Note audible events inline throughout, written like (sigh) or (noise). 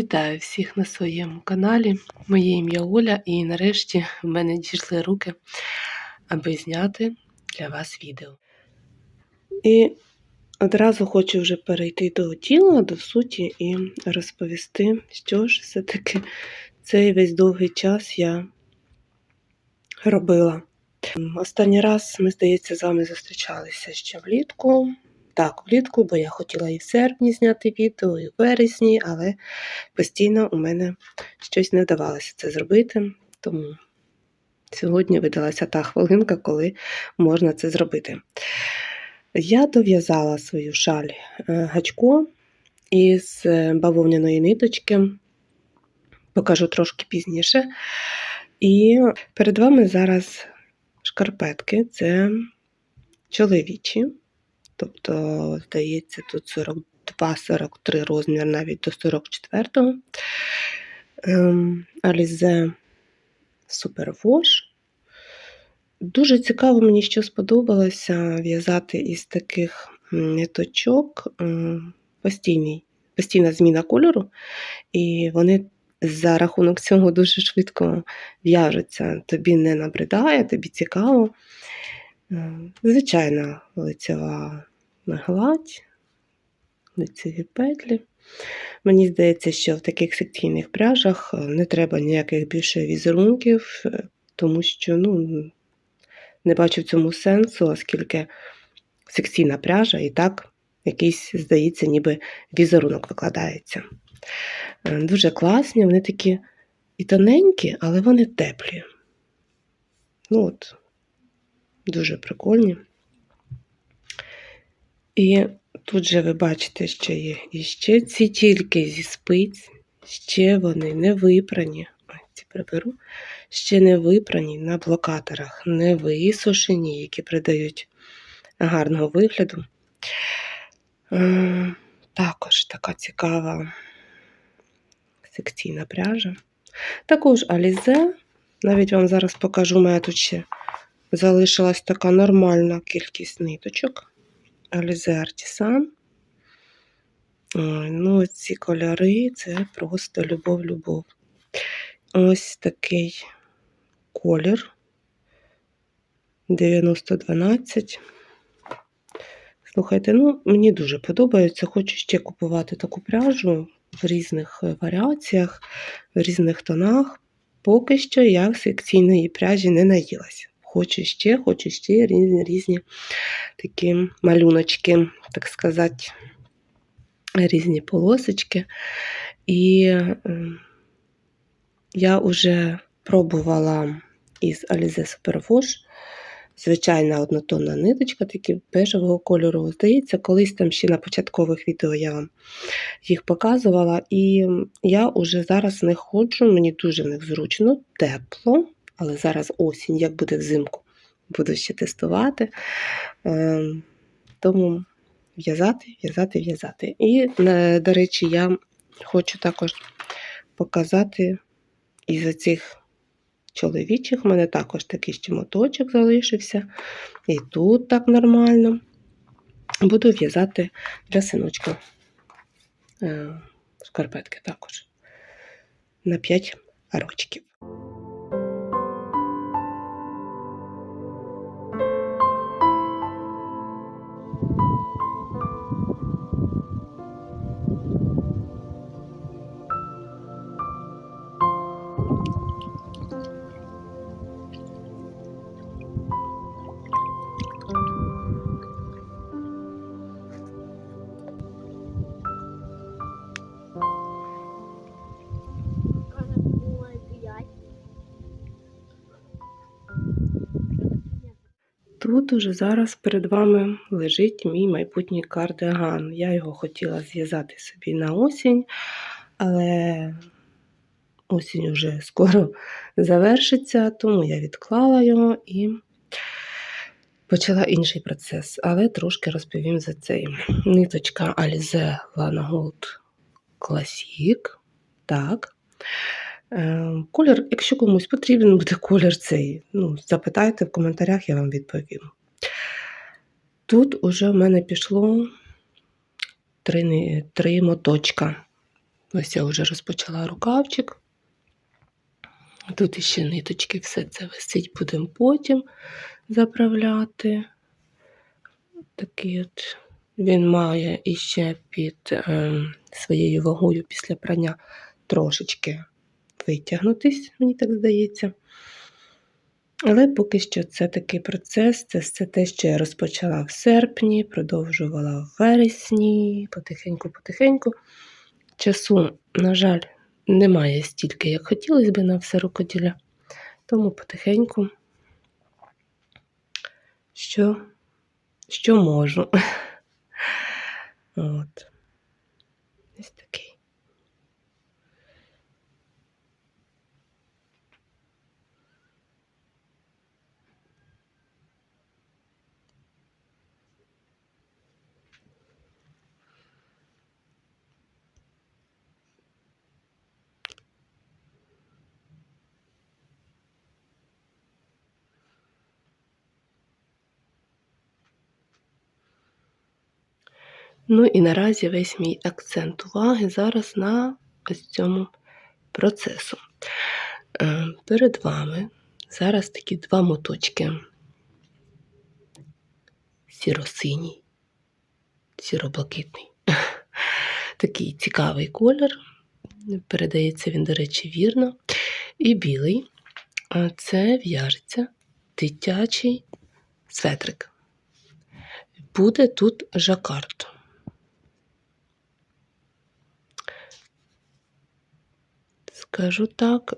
Вітаю всіх на своєму каналі. Моє ім'я Оля, і нарешті в мене дійшли руки, аби зняти для вас відео. І одразу хочу вже перейти до тіла, до суті, і розповісти, що ж все-таки цей весь довгий час я робила. Останній раз ми, здається, з вами зустрічалися ще влітку. Так, влітку, бо я хотіла і в серпні зняти відео, і в вересні, але постійно у мене щось не вдавалося це зробити. Тому сьогодні видалася та хвилинка, коли можна це зробити. Я дов'язала свою шаль е, гачко із е, бавовняної ниточки, покажу трошки пізніше. І перед вами зараз шкарпетки це чоловічі. Тобто, здається, тут 42-43 розмір навіть до 44-го. Ем, Alize Superwash. Дуже цікаво, мені що сподобалося в'язати із таких ниточок постійний, постійна зміна кольору, і вони за рахунок цього дуже швидко в'яжуться. Тобі не набридає, тобі цікаво. Ем, звичайна лицева гладь, лицеві петлі. Мені здається, що в таких секційних пряжах е, не треба ніяких більше візерунків, е, тому що ну, не бачу в цьому сенсу, оскільки секційна пряжа і так якийсь, здається, ніби візерунок викладається. Е, дуже класні, вони такі і тоненькі, але вони теплі. Ну от, Дуже прикольні. І тут же ви бачите, що є іще ці тільки зі спиць, ще вони не випрані. Ці приберу, ще не випрані на блокаторах, не висушені, які придають гарного вигляду. Також така цікава секційна пряжа. Також Алізе, навіть вам зараз покажу, у мене тут ще залишилась така нормальна кількість ниточок. Alize Artisan. Ну, ці кольори це просто любов-любов. Ось такий колір 9012. Слухайте, ну, мені дуже подобається. Хочу ще купувати таку пряжу в різних варіаціях, в різних тонах. Поки що я в секційної пряжі не наїлася. Хочу ще, хочу ще різні різні такі малюночки, так сказати, різні полосочки. І я вже пробувала із Alize Superwash звичайна однотонна ниточка, такі бежевого кольору. Здається, колись там ще на початкових відео я вам їх показувала. І я вже зараз не ходжу, мені дуже в них зручно, тепло але зараз осінь, як буде взимку, буду ще тестувати. Ем, тому в'язати, в'язати, в'язати. І, е, до речі, я хочу також показати із цих чоловічих, у мене також такий ще моточок залишився. І тут так нормально. Буду в'язати для синочка е, шкарпетки також на 5 рочків. Тут уже зараз перед вами лежить мій майбутній кардиган. Я його хотіла зв'язати собі на осінь, але осінь вже скоро завершиться, тому я відклала його і почала інший процес. Але трошки розповім за цей. Ниточка Alize Lana Gold Classic. Так. Ем, колір, якщо комусь потрібен буде колір цей, ну, запитайте в коментарях, я вам відповім. Тут уже в мене пішло три, три моточка. Ось я вже розпочала рукавчик. Тут іще ниточки, все це висить, будемо потім заправляти. Такий от він має іще під е, своєю вагою після прання трошечки витягнутись, мені так здається. Але поки що це такий процес, це все те, що я розпочала в серпні, продовжувала в вересні, потихеньку-потихеньку. Часу, на жаль, немає стільки, як хотілося б на все рукоділля. Тому потихеньку, що, що можу. (laughs) От. Ось такий. Ну і наразі весь мій акцент уваги зараз на ось цьому процесу. Е, Перед вами зараз такі два моточки. Сіро-синій, сіро-блакитний. (laughs) Такий цікавий колір. Передається він, до речі, вірно. І білий. А це в'яжеться дитячий светрик. Буде тут жакард. Скажу так,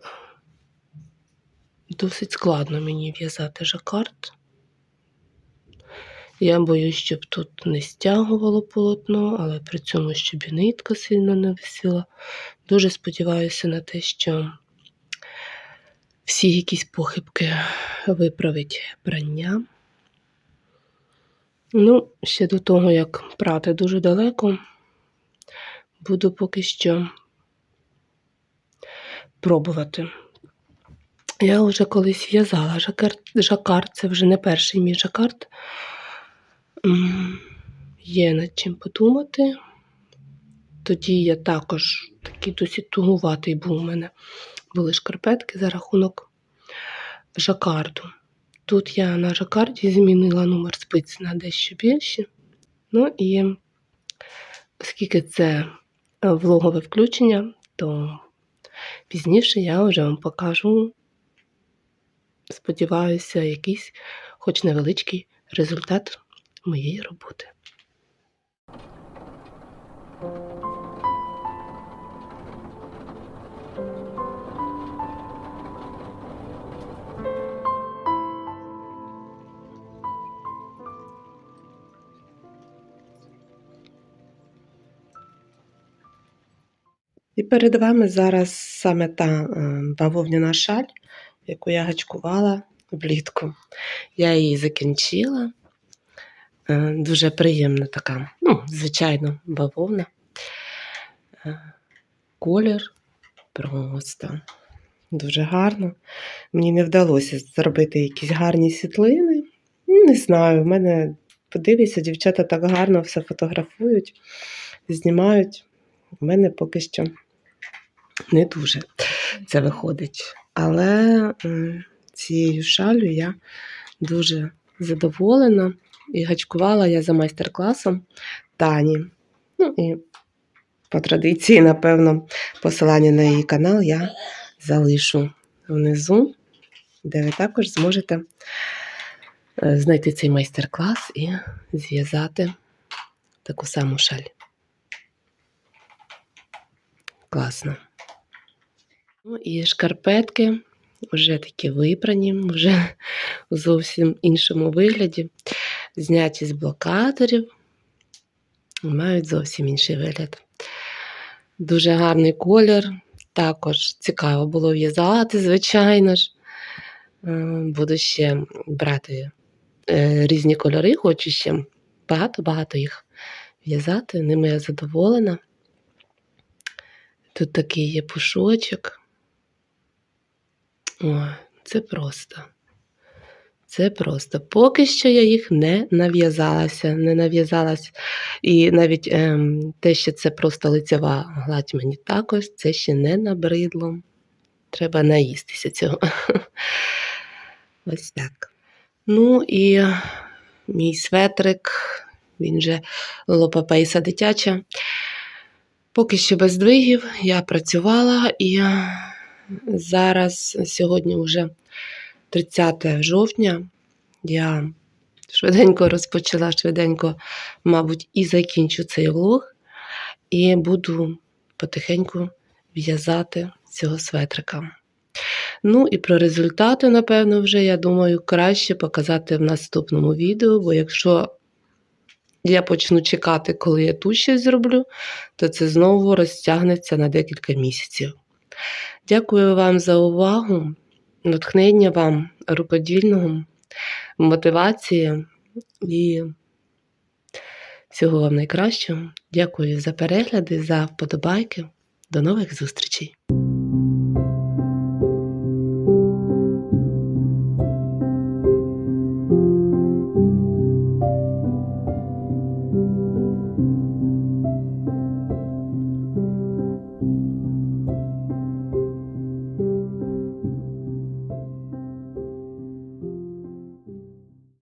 досить складно мені в'язати жакард. Я боюсь, щоб тут не стягувало полотно, але при цьому, щоб і нитка сильно не висіла. Дуже сподіваюся на те, що всі якісь похибки виправить прання. Ну, ще до того, як прати дуже далеко, буду поки що пробувати. Я вже колись в'язала жакард, це вже не перший мій жакард. Є над чим подумати. Тоді я також такий досить тугуватий був у мене. Були шкарпетки за рахунок жакарду. Тут я на жакарді змінила номер спиць на дещо більше. Ну і оскільки це влогове включення, то пізніше я вже вам покажу, сподіваюся, якийсь, хоч невеличкий результат моєї роботи. І перед вами зараз саме та е, бавовняна шаль, яку я гачкувала влітку. Я її закінчила. Е, Дуже приємна така, ну, звичайно, бавовна. Е, Колір просто дуже гарно. Мені не вдалося зробити якісь гарні світлини. Ну, Не знаю, в мене подивися, дівчата так гарно все фотографують, знімають. У мене поки що не дуже це виходить. Але цією шалю я дуже задоволена і гачкувала я за майстер-класом Тані. Ну і по традиції, напевно, посилання на її канал я залишу внизу, де ви також зможете е, знайти цей майстер-клас і зв'язати таку саму шаль. Класно. Ну і шкарпетки вже такі випрані, вже у зовсім іншому вигляді, зняті з блокаторів, мають зовсім інший вигляд. Дуже гарний колір. Також цікаво було в'язати, звичайно ж. Е, Буду ще брати е, різні кольори, хочу ще багато-багато їх в'язати. Ними я задоволена. Тут такий є пушочок. О, це просто. Це просто. Поки що я їх не нав'язалася, не нав'язалась. І навіть ем, те, що це просто лицева гладь мені також, це ще не набридло. Треба наїстися цього. (laughs) Ось так. Ну і мій светрик, він же лопапейса дитяча. Поки що без двигів я працювала і зараз, сьогодні вже 30 жовтня, я швиденько розпочала, швиденько, мабуть, і закінчу цей влог, і буду потихеньку в'язати цього светрика. Ну і про результати, напевно, вже, я думаю, краще показати в наступному відео, бо якщо я почну чекати, коли я тут щось зроблю, то це знову розтягнеться на декілька місяців. Дякую вам за увагу, натхнення вам рукодільного, мотивації і всього вам найкращого. Дякую за перегляди, за вподобайки. До нових зустрічей!